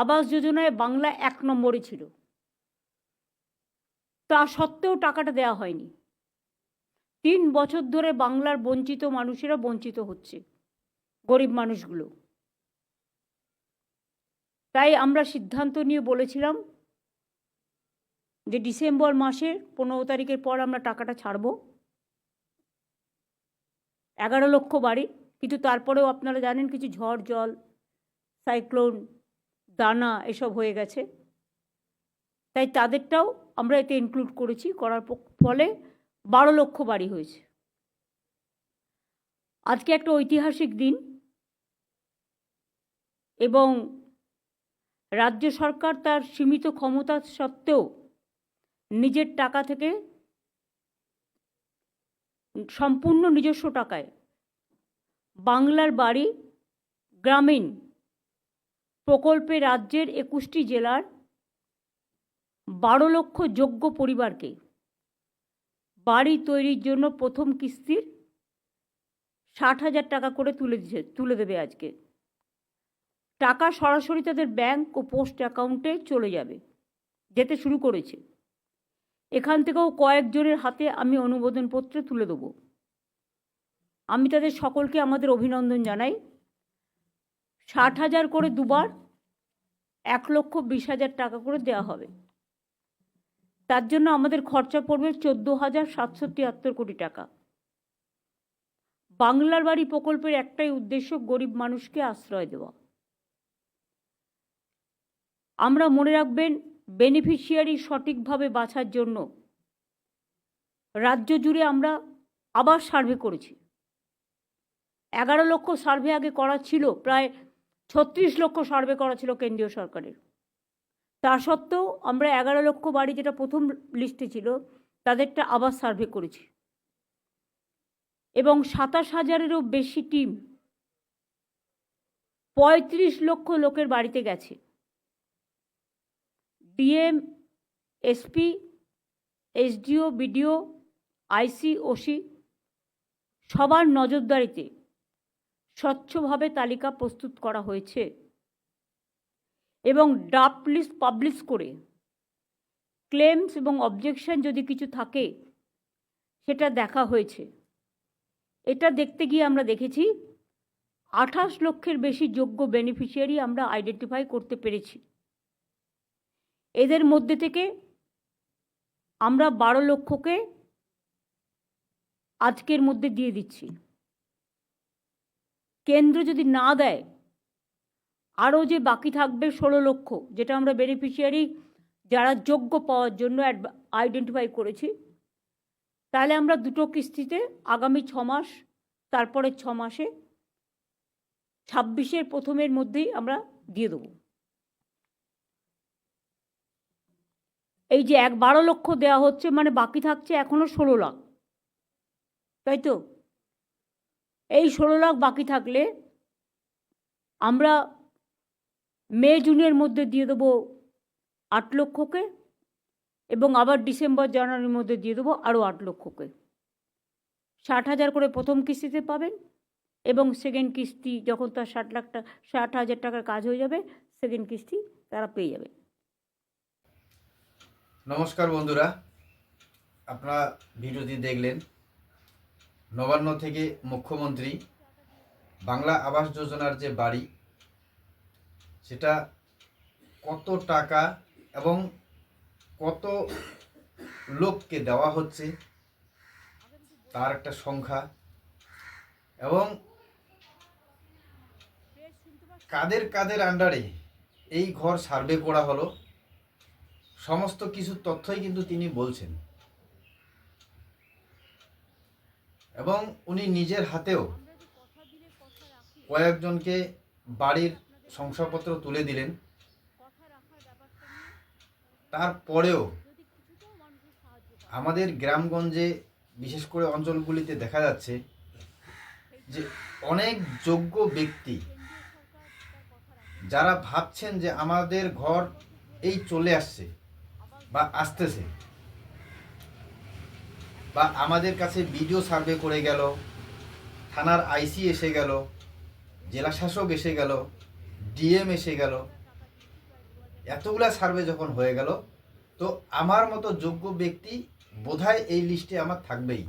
আবাস যোজনায় বাংলা এক নম্বরে ছিল। তা সত্ত্বেও টাকাটা দেওয়া হয়নি। তিন বছর ধরে বাংলার বঞ্চিত মানুষেরা বঞ্চিত হচ্ছে, গরিব মানুষগুলো। তাই আমরা সিদ্ধান্ত নিয়ে বলেছিলাম যে ডিসেম্বর মাসের পনেরো তারিখের পর আমরা টাকাটা ছাড়ব। এগারো লক্ষ বাড়ি, কিন্তু তারপরেও আপনারা জানেন কিছু ঝড়, জল, সাইক্লোন দানা এসব হয়ে গেছে। তাই তাদেরটাও আমরা এতে ইনক্লুড করেছি, করার ফলে বারো লক্ষ বাড়ি হয়েছে। আজকে একটা ঐতিহাসিক দিন এবং রাজ্য সরকার তার সীমিত ক্ষমতা সত্ত্বেও নিজের টাকা থেকে সম্পূর্ণ নিজস্ব টাকায় বাংলার বাড়ি গ্রামীণ প্রকল্পে রাজ্যের একুশটি জেলার বারো লক্ষ যোগ্য পরিবারকে বাড়ি তৈরির জন্য প্রথম কিস্তির ষাট হাজার টাকা করে তুলে দিচ্ছে তুলে দেবে আজকে। টাকা সরাসরি তাদের ব্যাংক ও পোস্ট অ্যাকাউন্টে চলে যাবে, যেতে শুরু করেছে। এখান থেকেও কয়েকজনের হাতে আমি অনুমোদনপত্র তুলে দেবো। আমি তাদের সকলকে আমাদের অভিনন্দন জানাই। ষাট হাজার করে দুবার এক লক্ষ বিশ হাজার টাকা করে দেওয়া হবে। তার জন্য আমাদের খরচা পড়বে চোদ্দ হাজার সাতশো তিয়াত্তর কোটি টাকা। বাংলার বাড়ি প্রকল্পের একটাই উদ্দেশ্য গরিব মানুষকে আশ্রয় দেওয়া। আমরা মনে রাখবেন বেনিফিশিয়ারি সঠিকভাবে বাছার জন্য রাজ্য জুড়ে আমরা আবার সার্ভে করেছি। এগারো লক্ষ সার্ভে আগে করা ছিল, প্রায় ছত্রিশ লক্ষ সার্ভে করা ছিল কেন্দ্রীয় সরকারের। তা সত্ত্বেও আমরা এগারো লক্ষ বাড়ি যেটা প্রথম লিস্টে ছিল, তাদেরটা আবার সার্ভে করেছি। এবং সাতাশ হাজারেরও বেশি টিম পঁয়ত্রিশ লক্ষ লোকের বাড়িতে গেছে। DM, SP, SDO, BDO, IC, OC সবার নজরদারিতে স্বচ্ছভাবে তালিকা প্রস্তুত করা হয়েছে এবং ড্রাফট লিস্ট পাবলিশ করে ক্লেমস এবং অবজেকশন যদি কিছু থাকে, সেটা দেখা হয়েছে। এটা দেখতে গিয়ে আমরা দেখেছি আঠাশ লক্ষের বেশি যোগ্য বেনিফিশিয়ারি আমরা আইডেন্টিফাই করতে পেরেছি। এদের মধ্যে থেকে আমরা বারো লক্ষকে আজকের মধ্যে দিয়ে দিচ্ছি। কেন্দ্র যদি না দেয়, আরও যে বাকি থাকবে ষোলো লক্ষ, যেটা আমরা বেনিফিশিয়ারি যারা যোগ্য পাওয়ার জন্য আইডেন্টিফাই করেছি, তাহলে আমরা দুটো কিস্তিতে আগামী ছ মাস, তারপরে ছ মাসে ছাব্বিশের প্রথমের মধ্যেই আমরা দিয়ে দেবো। এই যে এক বারো লক্ষ দেওয়া হচ্ছে মানে বাকি থাকছে এখনও ষোলো লাখ, তাই তো? এই ষোলো লাখ বাকি থাকলে আমরা মে, জুনের মধ্যে দিয়ে দেবো আট লক্ষকে এবং আবার ডিসেম্বর, জানুয়ারির মধ্যে দিয়ে দেবো আরও আট লক্ষকে। ষাট হাজার করে প্রথম কিস্তিতে পাবেন এবং সেকেন্ড কিস্তি যখন তার ষাট লাখ টাকা ষাট হাজার টাকার কাজ হয়ে যাবে সেকেন্ড কিস্তি তারা পেয়ে যাবে। নমস্কার বন্ধুরা, আপনারা ভিডিওটি দেখলেন। নবান্ন থেকে মুখ্যমন্ত্রী বাংলা আবাস যোজনার যে বাড়ি, সেটা কত টাকা এবং কত লোককে দেওয়া হচ্ছে, তার একটা সংখ্যা এবং কাদের কাদের আন্ডারে এই ঘর সার্ভে করা হলো, সমস্ত কিছু তথ্যই কিন্তু তিনি বলছেন। এবং উনি নিজের হাতেও কয়েকজনকে বাড়ির শংসাপত্র তুলে দিলেন। তারপরেও আমাদের গ্রামগঞ্জে বিশেষ করে অঞ্চলগুলিতে দেখা যাচ্ছে যে অনেক যোগ্য ব্যক্তি যারা ভাবছেন যে আমাদের ঘর এই চলে আসছে বা আসতেছে। বা আমাদের কাছে ভিডিও সার্ভে করে গেল থানার আইসি এসে গেল জেলা শাসক এসে গেল ডিএম এসে গেল এতগুলা সার্ভে যখন হয়ে গেল তো আমার মতো যোগ্য ব্যক্তি বোধহয় এই লিস্টে আমার থাকবেই।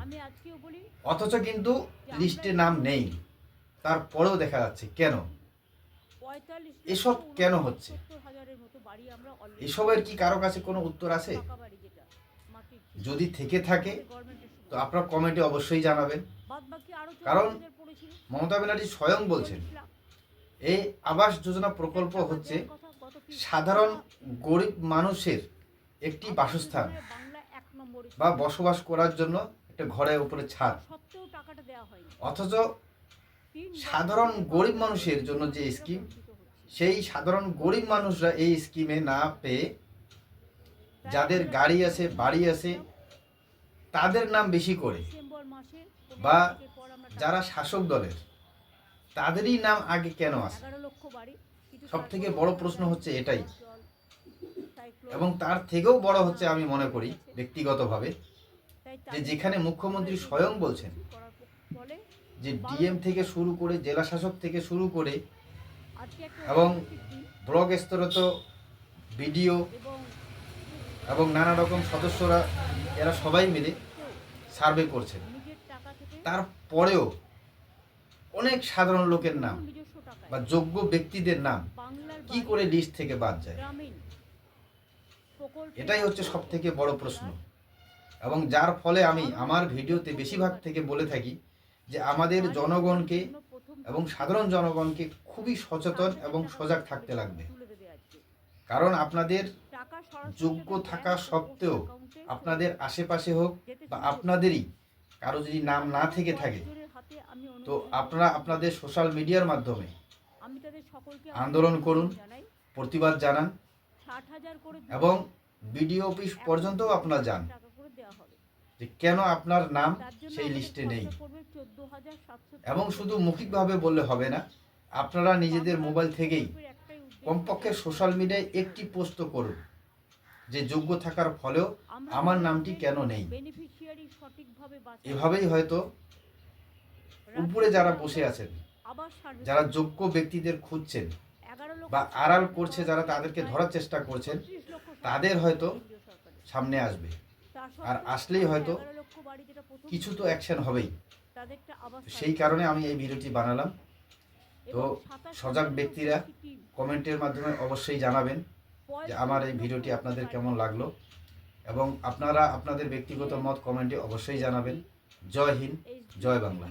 অথচ কিন্তু লিস্টে নাম নেই। তারপরেও দেখা যাচ্ছে কেন? এসব কেন হচ্ছে? এসবের কি কারও কাছে কোনো উত্তর আছে? যদি থেকে থাকে, তো আপনার কমেন্টে অবশ্যই জানাবেন। কারণ মমতা ব্যানার্জি স্বয়ং বলছেন এই আবাস যোজনা প্রকল্প হচ্ছে সাধারণ গরিব মানুষের একটি বাসস্থান বা বসবাস করার জন্য একটা ঘরের উপরে ছাদ। অথচ সাধারণ গরিব মানুষের জন্য যে স্কিম, সেই সাধারণ গরিব মানুষরা এই স্কিমে না পেয়ে যাদের গাড়ি আছে, বাড়ি আছে, তাদের নাম বেশি করে। বা যারা শাসক দলের, তাদেরই নাম আগে কেন আছে? সব থেকে বড় প্রশ্ন হচ্ছে এটাই। এবং তার থেকেও বড় হচ্ছে আমি মনে করি, ব্যক্তিগতভাবে, যে যেখানে মুখ্যমন্ত্রী স্বয়ং বলছেন যে ডিএম থেকে শুরু করে, জেলা শাসক থেকে শুরু করে, এবং ব্লক স্তরে তো বিডিও এবং নানা রকম সদস্যরা, এরা সবাই মিলে সার্ভে করছেন তারপরেও অনেক সাধারণ লোকের নাম বা যোগ্য ব্যক্তিদের নাম কি করে লিস্ট থেকে বাদ যায়? এটাই হচ্ছে সব থেকে বড় প্রশ্ন। এবং যার ফলে আমি আমার ভিডিওতে বেশিরভাগ থেকে বলে থাকি যে আমাদের জনগণকে এবং সাধারণ জনগণকে খুবই সচেতন এবং সজাগ থাকতে লাগবে। কারণ আপনাদের যোগ্য থাকা সত্ত্বেও আপনাদের আশেপাশে হোক বা আপনাদেরই কারও যদি নাম না থেকে থাকে তো আপনারা আপনাদের সোশ্যাল মিডিয়ার মাধ্যমে আন্দোলন করুন। প্রতিবাদ জানান এবং বিডিও অফিস পর্যন্তও আপনারা যান। যে কেন আপনার নাম সেই লিস্টে নেই। খরচা পড়বে 14,700 এবং শুধু মৌখিকভাবে বললে হবে না আপনারা নিজেদের মোবাইল থেকেই কমপক্ষে সোশ্যাল মিডিয়ায় একটি পোস্ট করুন। যে যোগ্য থাকার ফলেও আমার নামটি কেন নেই। এভাবেই হয়তো উপরে যারা বসে আছেন যারা যোগ্য ব্যক্তিদের খুঁজছেন বা আড়াল করছে যারা তাদেরকে ধরার চেষ্টা করছেন 36 লক্ষ টাকা তাদের হয়তো সামনে আসবে। আর আসলেই হয়তো 11 লক্ষ বাড়ি যেটা প্রথম কিছু তো অ্যাকশন হবেই। সেই কারণে আমি এই ভিডিওটি বানালাম। তো সজাগ ব্যক্তিরা কমেন্টের মাধ্যমে অবশ্যই জানাবেন। যে আমার এই ভিডিওটি আপনাদের কেমন লাগল এবং আপনারা আপনাদের ব্যক্তিগত মত কমেন্টে অবশ্যই জানাবেন জয় হিন্দ জয় বাংলা।